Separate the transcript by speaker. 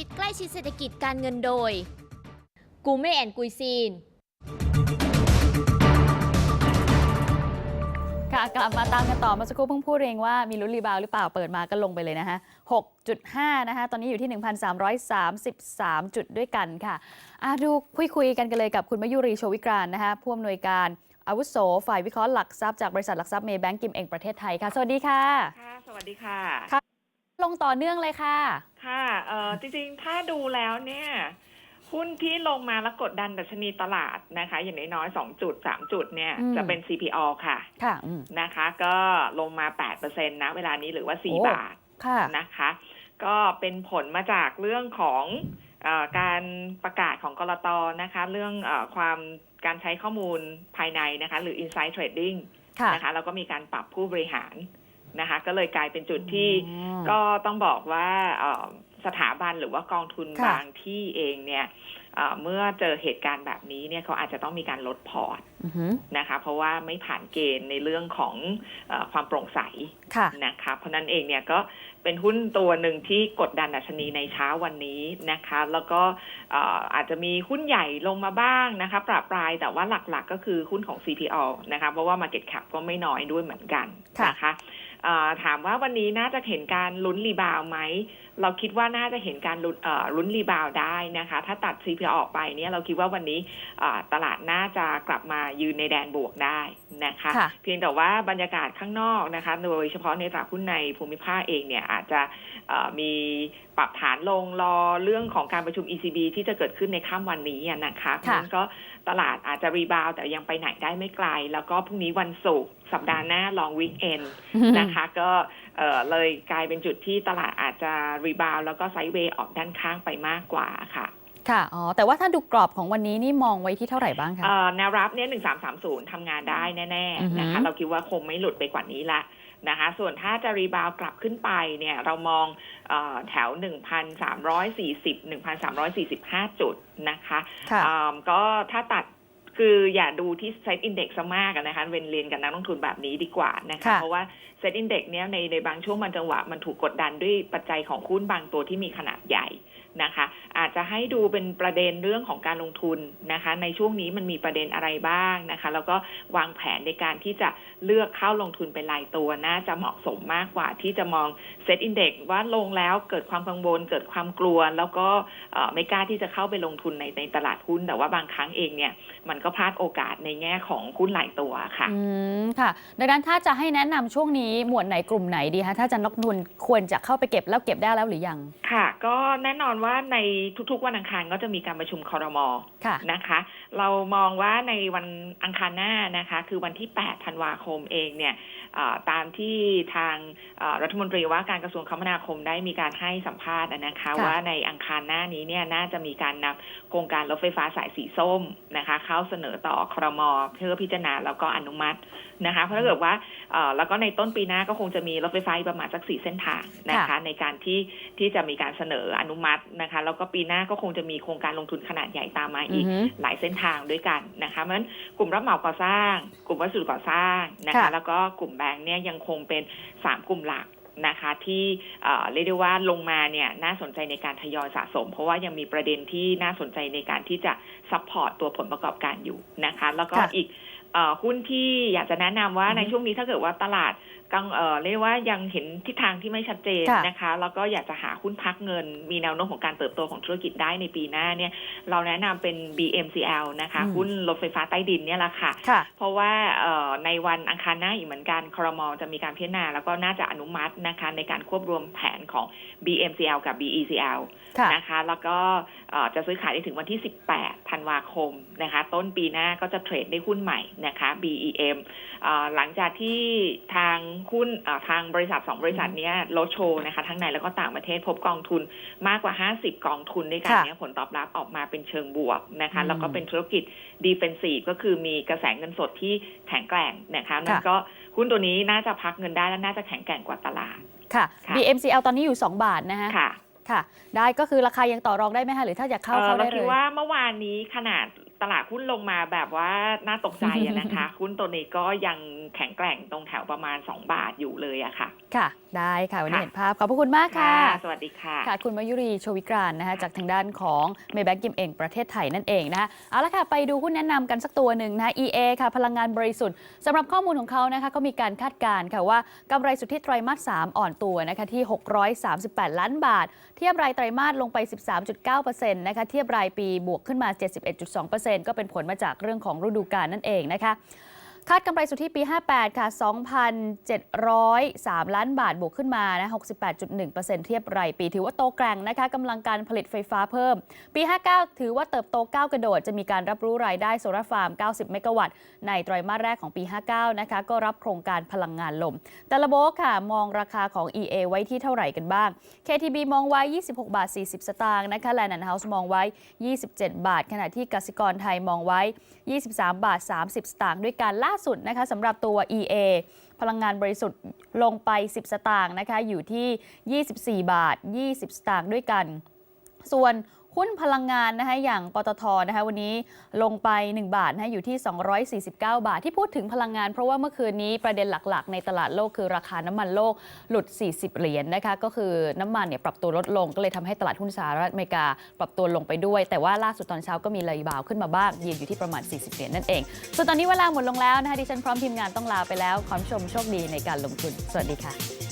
Speaker 1: ชิดใกล้ชิดเศรษฐกิจการเงินโดย กูเม่แอนกุยซีน
Speaker 2: ค่ะกลับมาตามกันต่อเมาสักครู่เพิ่งพูดเองว่ามีลุ้นรีบาวด์หรือเปล่าเปิดมาก็ลงไปเลยนะฮะ 6.5 นะคะ ตอนนี้อยู่ที่ 1,333 จุดด้วยกันค่ะอะดูคุยคุยๆกันกันเลยกับคุณมยุรีโชวิกรานต์นะคะผู้อำนวยการอาวุโสฝ่ายวิเคราะห์หลักทรัพย์จากบริษัทหลักทรัพย์เมย์แบงก์กิมเองประเทศไทยค่ะ สวัสดีค่ะ
Speaker 3: ค่ะ สวัสดีค่ะ
Speaker 2: ค่ะ ลงต่อเนื่องเลยค่ะ
Speaker 3: ค่ะเอ่อจริงๆ ถ้าดูแล้วเนี่ย หุ้นที่ลงมาแล้วกดดันดัชนีตลาดนะคะ อย่างน้อยๆสองจุดสามจุดเนี่ย
Speaker 2: อืม
Speaker 3: จะเป็น CPO ค่ะ
Speaker 2: ค่ะอืม
Speaker 3: นะคะ ก็ลงมาแปดเปอร์เซ็นต์นะเวลานี้หรือว่าสี่
Speaker 2: โอ้
Speaker 3: บาท
Speaker 2: ค่ะ
Speaker 3: นะคะ ก็เป็นผลมาจากเรื่องของเออการประกาศของกรตนะคะ เรื่องเออความการใช้ข้อมูลภายในนะคะ หรือ Insight Trading
Speaker 2: ค่ะ
Speaker 3: นะคะแล้วก็มีการปรับผู้บริหาร นะคะ ก็เลยกลายเป็นจุดที่
Speaker 2: อ๋อ
Speaker 3: ก็ต้องบอกว่าเอ่อสถาบันหรือว่ากองทุน
Speaker 2: ค่ะ
Speaker 3: บางที่เองเนี่ยเอ่อเมื่อเจอเหตุการณ์แบบนี้เนี่ยเขาอาจจะต้องมีการลดพอร์ต
Speaker 2: อือหือ
Speaker 3: นะคะ เพราะว่าไม่ผ่านเกณฑ์ในเรื่องของเออความโปร่งใส
Speaker 2: ค่ะ
Speaker 3: นะคะ เพราะนั้นเองเนี่ยก็เป็นหุ้นตัวหนึ่งที่กดดันดัชนีในเช้าวันนี้นะคะ แล้วก็เอ่ออาจจะมีหุ้นใหญ่ลงมาบ้างนะคะ ปรับปรายแต่ว่าหลักๆ ก็คือหุ้นของ CPO นะคะ เพราะว่า Market Cap ก็ไม่น้อยด้วยเหมือนกัน
Speaker 2: ค่ะ
Speaker 3: นะคะเอ่อ ถามว่าวันนี้น่าจะเห็นการลุ้นรีบาวด์ไหม เราคิดว่าน่าจะเห็นการลุ้นเอ่อลุ้นรีบาวด์ได้นะคะ ถ้าตัด CPO ออกไปเนี่ยเราคิดว่าวันนี้เอ่อตลาดน่าจะกลับมายืนในแดนบวกได้นะคะ
Speaker 2: ค่ะ
Speaker 3: เพียงแต่ว่าบรรยากาศข้างนอกนะคะ โดยเฉพาะในตลาดหุ้นในภูมิภาคเองเนี่ยอาจจะเอ่อมีปรับฐานลงรอเรื่องของการประชุม ECB ที่จะเกิดขึ้นในค่ำวันนี้อะนะคะเพราะฉะนั้นก็ ตลาดอาจจะรีบาวด์แต่ยังไปไหนได้ไม่ไกล แล้วก็พรุ่งนี้วันศุกร์สัปดาห์หน้าลองวิกเอนนะคะ ก็เอ่อเลยกลายเป็นจุดที่ตลาดอาจจะรีบาวด์แล้วก็ไซด์เวย์ออกด้านข้างไปมากกว่าค่ะ
Speaker 2: ค่ะ อ๋อ แต่ว่าถ้าดูกรอบของวันนี้นี่มองไว้ที่เท่าไหร่บ้างคะ
Speaker 3: เอ่อแนวรับเนี่ยหนึ่งสามสามศูนย์ทำงานได้แน่
Speaker 2: อือฮึ
Speaker 3: ๆนะคะ เราคิดว่าคงไม่หลุดไปกว่านี้ละ นะคะ ส่วนถ้าจะรีบาวด์กลับขึ้นไปเนี่ยเรามองเออแถวหนึ่งพันสามร้อยสี่สิบหนึ่งพันสามร้อยสี่สิบห้าจุดนะคะ
Speaker 2: ค่ะ
Speaker 3: อ่าก็ถ้าตัด คืออย่าดูที่เซตอินเด็กซ์มากอะนะคะเวนเรียนกับนักลงทุนแบบนี้ดีกว่านะคะ
Speaker 2: ค่ะ
Speaker 3: เพราะว่าเซตอินเด็กซ์เนี้ยในในบางช่วงบางจังหวะมันถูกกดดันด้วยปัจจัยของหุ้นบางตัวที่มีขนาดใหญ่นะคะ อาจจะให้ดูเป็นประเด็นเรื่องของการลงทุนนะคะ ในช่วงนี้มันมีประเด็นอะไรบ้างนะคะ แล้วก็วางแผนในการที่จะเลือกเข้าลงทุนเป็นรายตัวน่าจะเหมาะสมมากกว่าที่จะมองเซตอินเด็กซ์ว่าลงแล้วเกิดความกังวลเกิดความกลัว แล้วก็เอ่อไม่กล้าที่จะเข้าไปลงทุนในในตลาดหุ้นแต่ว่าบางครั้งเองเนี่ยมันก็พลาดโอกาสในแง่ของหุ้นหลายตัวค่ะ
Speaker 2: อืมค่ะ ดังนั้นถ้าจะให้แนะนำช่วงนี้หมวดไหนกลุ่มไหนดีคะถ้าจะนักลงทุนควรจะเข้าไปเก็บแล้วเก็บได้แล้วหรือยัง
Speaker 3: ค่ะ ก็แน่นอนว่าในทุกๆ วันอังคารก็จะมีการประชุมคอรมอ
Speaker 2: ค่ะ
Speaker 3: นะคะ เรามองว่าในวันอังคารหน้านะคะ คือวันที่ 8 ธันวาคมเองเนี่ยเอ่อ ตามที่ทางเอ่อรัฐมนตรีว่าการกระทรวงคมนาคมได้มีการให้สัมภาษณ์นะคะ
Speaker 2: ค่ะ
Speaker 3: ว่าในอังคารหน้านี้เนี่ยน่าจะมีการนำโครงการรถไฟฟ้าสายสีส้มนะคะเข้าเสนอต่อครมเพื่อพิจารณาแล้วก็อนุมัตินะคะเพราะถ้าเกิดว่าเอ่อแล้วก็ในต้นปีหน้าก็คงจะมีรถไฟฟ้าอีกประมาณสักสี่เส้นทางนะคะ
Speaker 2: ค่ะ
Speaker 3: ในการที่ที่จะมีการเสนออนุมัตินะคะแล้วก็ปีหน้าก็คงจะมีโครงการลงทุนขนาดใหญ่ตามมา
Speaker 2: อื
Speaker 3: อี
Speaker 2: อกฮึ
Speaker 3: หลายเส้นทางด้วยกันนะคะเพราะฉะนั้นกลุ่มรับเหมาก่อสร้าง กลุ่มวัสดุก่อสร้างนะคะ
Speaker 2: ค่ะ
Speaker 3: แล้วก็กลุ่มแบงค์เนี่ยยังคงเป็นสามกลุ่มหลักนะคะที่เรียกได้ว่าลงมาเนี่ยน่าสนใจในการทยอยสะสม เพราะว่ายังมีประเด็นที่น่าสนใจในการที่จะซัพพอร์ตตัวผลประกอบการอยู่นะคะ แล้วก็อีกอหุ้นที่อยากจะแนะนำว่าในช่วงนี้ถ้าเกิดว่าตลาด กังเอ่อเรียกว่ายังเห็นทิศทางที่ไม่ชัดเจน
Speaker 2: ค่ะ
Speaker 3: นะคะ แล้วก็อยากจะหาหุ้นพักเงิน มีแนวโน้มของการเติบโตของธุรกิจได้ในปีหน้าเนี่ย เราแนะนำเป็น BMCL นะคะ
Speaker 2: อืม
Speaker 3: หุ้นรถไฟฟ้าใต้ดินเนี่ยแหละค่ะ
Speaker 2: ค่ะ
Speaker 3: เพราะว่าเอ่อในวันอังคารหน้าอีกเหมือนกันครมจะมีการพิจารณา แล้วก็น่าจะอนุมัตินะคะในการควบรวมแผนของ BMCL กับ BECL
Speaker 2: ค่ะ
Speaker 3: นะคะ แล้วก็เอ่อจะซื้อขายได้ถึงวันที่ 18 ธันวาคมนะคะ ต้นปีหน้าก็จะเทรดได้หุ้นใหม่นะคะ BEM เอ่อหลังจากที่ทางหุ้นเอ่อทางบริษัทสองบริษัทเนี้ยลดโชว์นะคะทั้งในแล้วก็ต่างประเทศพบกองทุนมากกว่า 50 กองทุนด้วยกัน
Speaker 2: ค่ะ
Speaker 3: เนี่ยผลตอบรับออกมาเป็นเชิงบวกนะคะ
Speaker 2: อืม
Speaker 3: แล้วก็เป็นธุรกิจดีเฟนซีฟก็คือมีกระแสเงินสดที่แข็งแกร่งนะคะนั่นก็หุ้นตัวนี้น่าจะพักเงินได้และน่าจะแข็งแกร่งกว่าตลาด
Speaker 2: ค่ะ
Speaker 3: ค่ะ
Speaker 2: BMCL ตอนนี้อยู่ 2 บาทนะคะ
Speaker 3: ค่ะ
Speaker 2: ค่ะได้ก็คือราคายังต่อรองได้ไหมคะหรือถ้าอยากเข้า
Speaker 3: เอ่อ
Speaker 2: เข้า
Speaker 3: เรา
Speaker 2: ได้เล
Speaker 3: คิด
Speaker 2: ย
Speaker 3: ว่าเมื่อวานนี้ขนาดตลาดหุ้นลงมาแบบว่าน่าตกใจอะนะคะ หุ้นตัวนี้ก็ยังแข็งแกร่งตรงแถวประมาณ 2 บาทอยู่เลยอะค่ะ
Speaker 2: ค่ะ ได้ค่ะ วันนี้
Speaker 3: ค่ะ
Speaker 2: เห็นภาพ ขอบพระคุณมากค่ะ
Speaker 3: สวัสดีค่ะ
Speaker 2: ค่ะ คุณมายุรีโชวิกรานนะคะจากทางด้านของเมย์แบงกิมเองประเทศไทยนั่นเองนะคะเอาละค่ะ ไปดูหุ้นแนะนำกันสักตัวหนึ่งนะคะ EA ค่ะ พลังงานบริสุทธิ์สำหรับข้อมูลของเขานะคะก็มีการคาดการณ์ค่ะว่ากำไรสุทธิไตรมาส 3 อ่อนตัวนะคะที่ 638 ล้านบาท เทียบรายไตรมาสลงไป 13.9%นะคะเทียบรายปีบวกขึ้นมา 71.2%ก็เป็นผลมาจากเรื่องของฤดูกาลนั่นเองนะคะ คาดกำไรสุทธิปี 58 ค่ะ 2,703 ล้านบาท บวกขึ้นมานะ 68.1%เทียบรายปี ถือว่าโตแกร่งนะคะกำลังการผลิตไฟฟ้าเพิ่ม ปี 59 ถือว่าเติบโตก้าวกระโดด จะมีการรับรู้รายได้โซลาร์ฟาร์ม 90 เมกะวัตต์ ในไตรมาสแรกของปี 59 นะคะ ก็รับโครงการพลังงานลม แต่ละโบกค่ะ มองราคาของ EA ไว้ที่เท่าไหร่กันบ้าง KTB มองไว้ 26 บาท 40 สตางค์นะคะ Land House มองไว้ 27 บาท ขณะที่กสิกรไทยมองไว้ 23 บาท 30 สตางค์ด้วยการล่าสุดนะคะสำหรับตัว EA พลังงานบริสุทธิ์ลงไป 10 สตางค์นะคะอยู่ที่ 24 บาท 20 สตางค์ด้วยกัน ส่วน หุ้นพลังงานนะคะอย่างปตทนะคะวันนี้ลงไป 1 บาทนะคะอยู่ที่ 249 บาท ที่พูดถึงพลังงาน เพราะว่าเมื่อคืนนี้ประเด็นหลักๆ ในตลาดโลกคือราคาน้ำมันโลกหลุด 40 เหรียญนะคะก็คือน้ำมันเนี่ยปรับตัวลดลงก็เลยทำให้ตลาดหุ้นสหรัฐอเมริกาปรับตัวลงไปด้วย แต่ว่าล่าสุดตอนเช้าก็มีรีบาวขึ้นมาบ้างยืนอยู่ที่ประมาณ 40 เหรียญนั่นเอง ส่วนตอนนี้เวลาหมดลงแล้วนะคะดิฉันพร้อมทีมงานต้องลาไปแล้วขอชมโชคดีในการลงทุน สวัสดีค่ะ